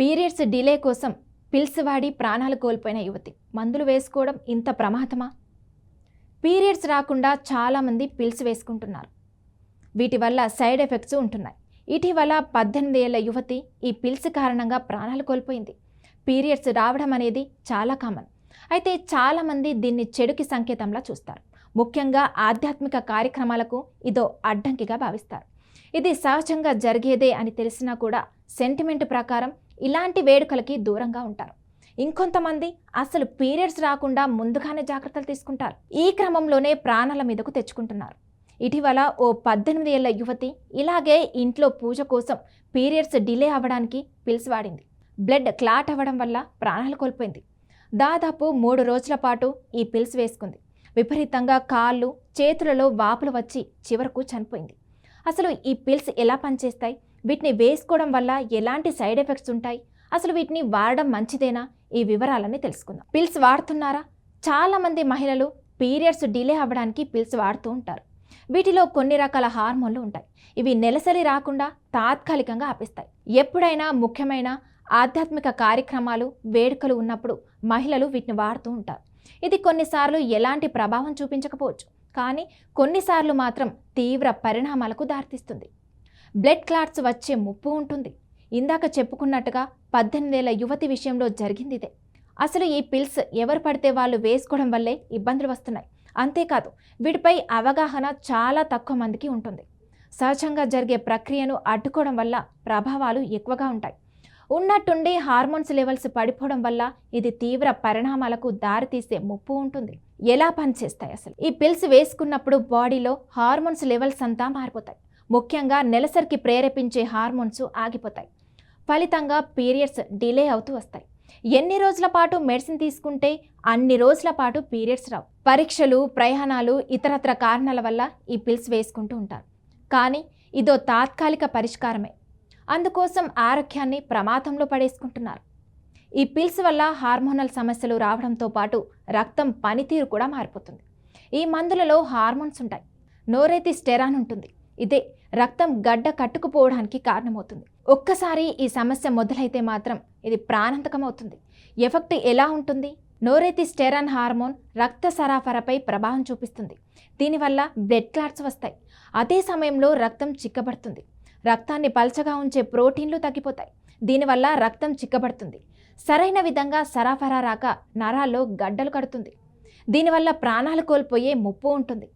Periods delay కోసం pills వాడి ప్రాణాలు కోల్పోయిన యువతి. మందులు వేసుకోవడం ఇంత ప్రమాదమా? పీరియడ్స్ రాకుండా చాలామంది పిల్స్ వేసుకుంటున్నారు. వీటి వల్ల సైడ్ ఎఫెక్ట్స్ ఉంటున్నాయి. ఇటీవల పద్దెనిమిది ఏళ్ళ యువతి ఈ పిల్స్ కారణంగా ప్రాణాలు కోల్పోయింది. పీరియడ్స్ రావడం అనేది చాలా కామన్. అయితే చాలామంది దీన్ని చెడుకి సంకేతంలా చూస్తారు. ముఖ్యంగా ఆధ్యాత్మిక కార్యక్రమాలకు ఇదో అడ్డంకిగా భావిస్తారు. ఇది సహజంగా జరిగేదే అని తెలిసినా కూడా సెంటిమెంట్ ప్రకారం ఇలాంటి వేడుకలకి దూరంగా ఉంటారు. ఇంకొంతమంది అసలు పీరియడ్స్ రాకుండా ముందుగానే జాగ్రత్తలు తీసుకుంటారు. ఈ క్రమంలోనే ప్రాణాల మీదకు తెచ్చుకుంటున్నారు. ఇటీవల ఓ పద్దెనిమిది ఏళ్ళ యువతి ఇలాగే ఇంట్లో పూజ కోసం పీరియడ్స్ డిలే అవ్వడానికి పిల్స్ వాడింది. బ్లడ్ క్లాట్ అవ్వడం వల్ల ప్రాణాలు కోల్పోయింది. దాదాపు మూడు రోజుల పాటు ఈ పిల్స్ వేసుకుంది. విపరీతంగా కాళ్ళు చేతులలో వాపులు వచ్చి చివరకు చనిపోయింది. అసలు ఈ పిల్స్ ఎలా పనిచేస్తాయి? వీటిని వేసుకోవడం వల్ల ఎలాంటి సైడ్ ఎఫెక్ట్స్ ఉంటాయి? అసలు వీటిని వాడడం మంచిదేనా? ఈ వివరాలన్నీ తెలుసుకుందాం. పిల్స్ వాడుతున్నారా? చాలామంది మహిళలు పీరియడ్స్ డిలే అవ్వడానికి పిల్స్ వాడుతూ ఉంటారు. వీటిలో కొన్ని రకాల హార్మోన్లు ఉంటాయి. ఇవి నెలసరి రాకుండా తాత్కాలికంగా ఆపిస్తాయి. ఎప్పుడైనా ముఖ్యమైన ఆధ్యాత్మిక కార్యక్రమాలు వేడుకలు ఉన్నప్పుడు మహిళలు వీటిని వాడుతూ ఉంటారు. ఇది కొన్నిసార్లు ఎలాంటి ప్రభావం చూపించకపోవచ్చు. కానీ కొన్నిసార్లు మాత్రం తీవ్ర పరిణామాలకు దారితీస్తుంది. బ్లడ్ క్లాట్స్ వచ్చే ముప్పు ఉంటుంది. ఇందాక చెప్పుకున్నట్టుగా పద్దెనిమిదేళ్ళ యువతి విషయంలో జరిగింది ఇదే. అసలు ఈ పిల్స్ ఎవరు పడితే వాళ్ళు వేసుకోవడం వల్లే ఇబ్బందులు వస్తున్నాయి. అంతేకాదు వీటిపై అవగాహన చాలా తక్కువ మందికి ఉంటుంది. సహజంగా జరిగే ప్రక్రియను అడ్డుకోవడం వల్ల ప్రభావాలు ఎక్కువగా ఉంటాయి. ఉన్నట్టుండి హార్మోన్స్ లెవెల్స్ పడిపోవడం వల్ల ఇది తీవ్ర పరిణామాలకు దారితీసే ముప్పు ఉంటుంది. ఎలా పనిచేస్తాయి అసలు? ఈ పిల్స్ వేసుకున్నప్పుడు బాడీలో హార్మోన్స్ లెవెల్స్ అంతా మారిపోతాయి. ముఖ్యంగా నెలసరికి ప్రేరేపించే హార్మోన్స్ ఆగిపోతాయి. ఫలితంగా పీరియడ్స్ డిలే అవుతూ వస్తాయి. ఎన్ని రోజుల పాటు మెడిసిన్ తీసుకుంటే అన్ని రోజుల పాటు పీరియడ్స్ రావు. పరీక్షలు ప్రయాణాలు ఇతరత్ర కారణాల వల్ల ఈ పిల్స్ వేసుకుంటూ ఉంటారు. కానీ ఇదో తాత్కాలిక పరిష్కారమే. అందుకోసం ఆరోగ్యాన్ని ప్రమాదంలో పడేసుకుంటున్నారు. ఈ పిల్స్ వల్ల హార్మోనల్ సమస్యలు రావడంతో పాటు రక్తం పనితీరు కూడా మారిపోతుంది. ఈ మందులలో హార్మోన్స్ ఉంటాయి. నోరేతి స్టెరాన్ ఉంటుంది. ఇదే రక్తం గడ్డ కట్టుకుపోవడానికి కారణమవుతుంది. ఒక్కసారి ఈ సమస్య మొదలైతే మాత్రం ఇది ప్రాణాంతకం అవుతుంది ఎఫెక్ట్ ఎలా ఉంటుంది? నోరేతి స్టెరాన్ హార్మోన్ రక్త సరఫరాపై ప్రభావం చూపిస్తుంది. దీనివల్ల బ్లడ్ క్లాట్స్ వస్తాయి. అదే సమయంలో రక్తం చిక్కబడుతుంది. రక్తాన్ని పల్చగా ఉంచే ప్రోటీన్లు తగ్గిపోతాయి. దీనివల్ల రక్తం చిక్కబడుతుంది. సరైన విధంగా సరఫరా రాక నరాల్లో గడ్డలు కడుతుంది. దీనివల్ల ప్రాణాలు కోల్పోయే ముప్పు ఉంటుంది.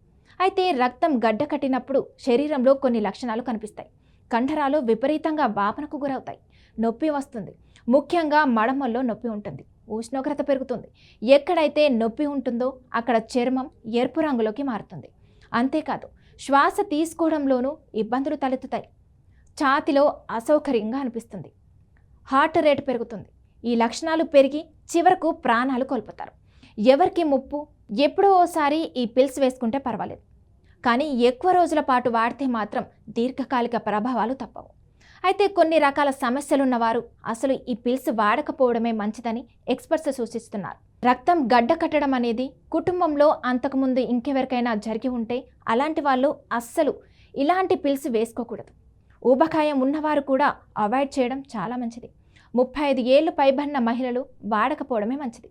అయితే రక్తం గడ్డ కట్టినప్పుడు శరీరంలో కొన్ని లక్షణాలు కనిపిస్తాయి. కండరాలు విపరీతంగా వాపనకు గురవుతాయి. నొప్పి వస్తుంది. ముఖ్యంగా మడమల్లో నొప్పి ఉంటుంది. ఉష్ణోగ్రత పెరుగుతుంది. ఎక్కడైతే నొప్పి ఉంటుందో అక్కడ చర్మం ఎరుపు రంగులోకి మారుతుంది. అంతేకాదు శ్వాస తీసుకోవడంలోనూ ఇబ్బందులు తలెత్తుతాయి. ఛాతిలో అసౌకర్యంగా అనిపిస్తుంది. హార్ట్ రేట్ పెరుగుతుంది. ఈ లక్షణాలు పెరిగి చివరకు ప్రాణాలు కోల్పోతారు. ఎవరికి ముప్పు ఎప్పుడో ఓసారి ఈ పిల్స్ వేసుకుంటే పర్వాలేదు. కానీ ఎక్కువ రోజుల పాటు వాడితే మాత్రం దీర్ఘకాలిక ప్రభావాలు తప్పవు. అయితే కొన్ని రకాల సమస్యలున్నవారు అసలు ఈ పిల్స్ వాడకపోవడమే మంచిదని ఎక్స్పర్ట్స్ సూచిస్తున్నారు. రక్తం గడ్డ కట్టడం అనేది కుటుంబంలో అంతకుముందు ఇంకెవరికైనా జరిగి ఉంటే అలాంటి వాళ్ళు అస్సలు ఇలాంటి పిల్స్ వేసుకోకూడదు. ఊబకాయం ఉన్నవారు కూడా అవాయిడ్ చేయడం చాలా మంచిది. ముప్పై ఐదు ఏళ్ళు పైబడిన మహిళలు వాడకపోవడమే మంచిది.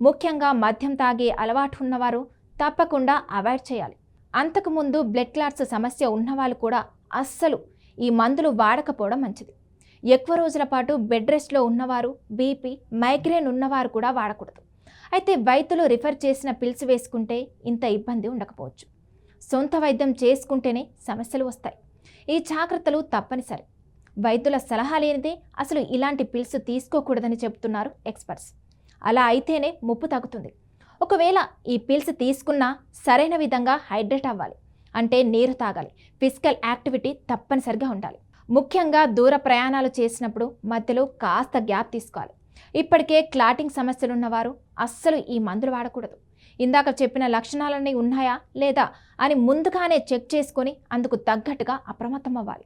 ముఖ్యంగా మద్యం తాగే అలవాటు ఉన్నవారు తప్పకుండా అవాయిడ్ చేయాలి. అంతకుముందు బ్లడ్ క్లాట్స్ సమస్య ఉన్నవాళ్ళు కూడా అస్సలు ఈ మందులు వాడకపోవడం మంచిది. ఎక్కువ రోజుల పాటు బెడ్ రెస్ట్లో ఉన్నవారు బీపీ మైగ్రేన్ ఉన్నవారు కూడా వాడకూడదు. అయితే వైద్యులు రిఫర్ చేసిన పిల్స్ వేసుకుంటే ఇంత ఇబ్బంది ఉండకపోవచ్చు. సొంత వైద్యం చేసుకుంటేనే సమస్యలు వస్తాయి. ఈ జాగ్రత్తలు తప్పనిసరి. వైద్యుల సలహా లేనిదే అసలు ఇలాంటి పిల్స్ తీసుకోకూడదని చెబుతున్నారు ఎక్స్పర్ట్స్. అలా అయితేనే ముప్పు తగ్గుతుంది. ఒకవేళ ఈ పిల్స్ తీసుకున్నా సరైన విధంగా హైడ్రేట్ అవ్వాలి. అంటే నీరు తాగాలి. ఫిజికల్ యాక్టివిటీ తప్పనిసరిగా ఉండాలి. ముఖ్యంగా దూర ప్రయాణాలు చేసినప్పుడు మధ్యలో కాస్త గ్యాప్ తీసుకోవాలి. ఇప్పటికే క్లాటింగ్ సమస్యలున్నవారు అస్సలు ఈ మందులు వాడకూడదు. ఇందాక చెప్పిన లక్షణాలన్నీ ఉన్నాయా? లేదా? అని ముందుగానే చెక్ చేసుకొని అందుకు తగ్గట్టుగా అప్రమత్తం అవ్వాలి